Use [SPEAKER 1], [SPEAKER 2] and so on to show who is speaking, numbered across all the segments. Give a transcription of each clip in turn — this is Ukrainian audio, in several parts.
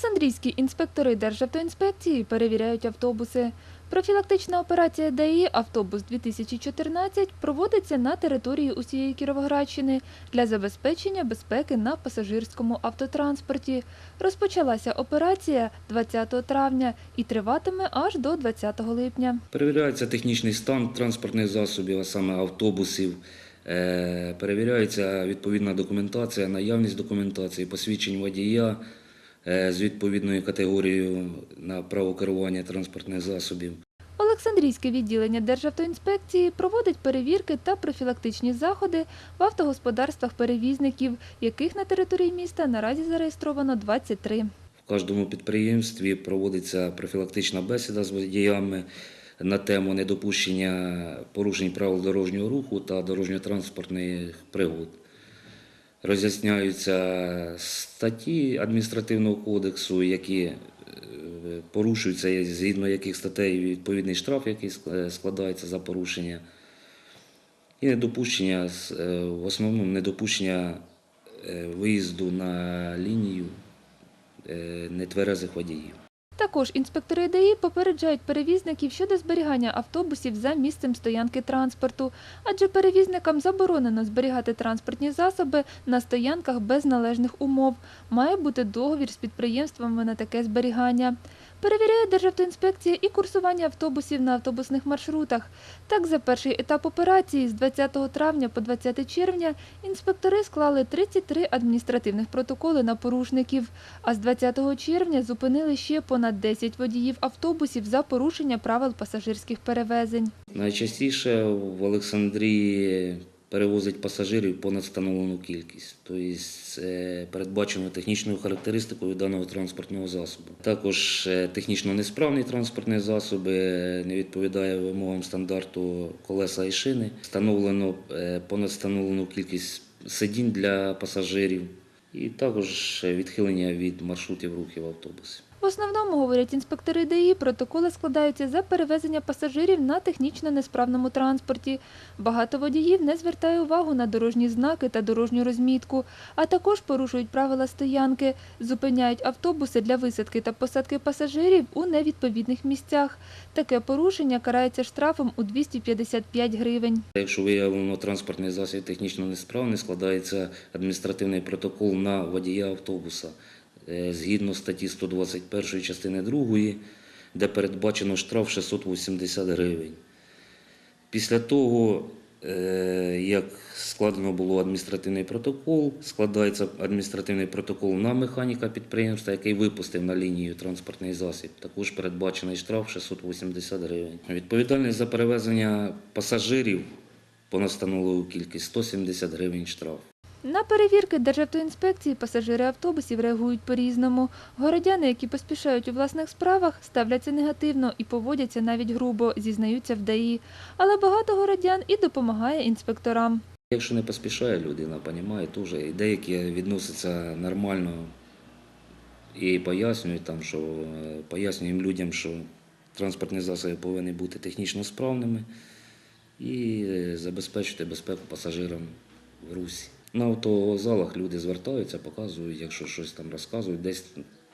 [SPEAKER 1] Олександрійські інспектори Державтоінспекції перевіряють автобуси. Профілактична операція ДАІ «Автобус-2014» проводиться на території усієї Кіровоградщини для забезпечення безпеки на пасажирському автотранспорті. Розпочалася операція 20 травня і триватиме аж до 20 липня.
[SPEAKER 2] Перевіряється технічний стан транспортних засобів, а саме автобусів. Е, Перевіряється відповідна документація, наявність документації, посвідчень водія з відповідною категорією на право керування транспортних засобів.
[SPEAKER 1] Олександрійське відділення Державтоінспекції проводить перевірки та профілактичні заходи в автогосподарствах перевізників, яких на території міста наразі зареєстровано 23.
[SPEAKER 2] В кожному підприємстві проводиться профілактична бесіда з водіями на тему недопущення порушень правил дорожнього руху та дорожньо-транспортних пригод. Роз'ясняються статті адміністративного кодексу, які е, порушуються, згідно яких статей відповідний штраф, який складається за порушення. І недопущення, е, в основному недопущення е, виїзду на лінію е, нетверезих водіїв.
[SPEAKER 1] Також інспектори ДАІ попереджають перевізників щодо зберігання автобусів за місцем стоянки транспорту, адже перевізникам заборонено зберігати транспортні засоби на стоянках без належних умов. Має бути договір з підприємствами на таке зберігання. Перевіряє Державтоінспекція і курсування автобусів на автобусних маршрутах. Так, за перший етап операції з 20 травня по 20 червня інспектори склали 33 адміністративних протоколи на порушників, а з 20 червня зупинили ще понад 10 водіїв автобусів за порушення правил пасажирських перевезень.
[SPEAKER 2] Найчастіше в Олександрії перевозить пасажирів понад встановлену кількість, тобто це передбачено технічною характеристикою даного транспортного засобу. Також е, технічно несправні транспортні засоби е, не відповідає вимогам стандарту колеса і шини. Встановлено е, понад встановлену кількість сидінь для пасажирів і також відхилення від маршрутів рухів автобусів.
[SPEAKER 1] В основному, говорять інспектори ДАІ, протоколи складаються за перевезення пасажирів на технічно несправному транспорті. Багато водіїв не звертає увагу на дорожні знаки та дорожню розмітку, а також порушують правила стоянки, зупиняють автобуси для висадки та посадки пасажирів у невідповідних місцях. Таке порушення карається штрафом у 255 гривень.
[SPEAKER 2] Якщо виявлено транспортний засіб технічно несправний, складається адміністративний протокол на водія автобуса згідно статті 121 частини 2, де передбачено штраф 680 гривень. Після того, е, як складено було адміністративний протокол, складається адміністративний протокол на механіка підприємства, який випустив на лінію транспортний засіб. Також передбачений штраф 680 гривень. Відповідальність за перевезення пасажирів понад встановлену кількість 170 гривень штраф.
[SPEAKER 1] На перевірки Державтоінспекції пасажири автобусів реагують по-різному. Городяни, які поспішають у власних справах, ставляться негативно і поводяться навіть грубо, зізнаються в ДАІ. Але багато городян і допомагає інспекторам.
[SPEAKER 2] Якщо не поспішає людина, розуміє, теж і деякі відносяться нормально і пояснюють там, що е, пояснюємо людям, що транспортні засоби повинні бути технічно справними і е, забезпечити безпеку пасажирам в русі. На автозалах люди звертаються, показують, якщо щось там розказують, десь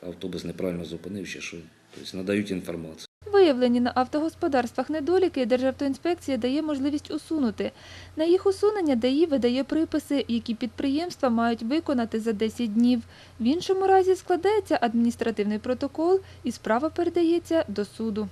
[SPEAKER 2] автобус неправильно зупинив, ще що. Тобто надають інформацію.
[SPEAKER 1] Виявлені на автогосподарствах недоліки Державтоінспекція дає можливість усунути. На їх усунення ДАІ видає приписи, які підприємства мають виконати за 10 днів. В іншому разі складається адміністративний протокол і справа передається до суду.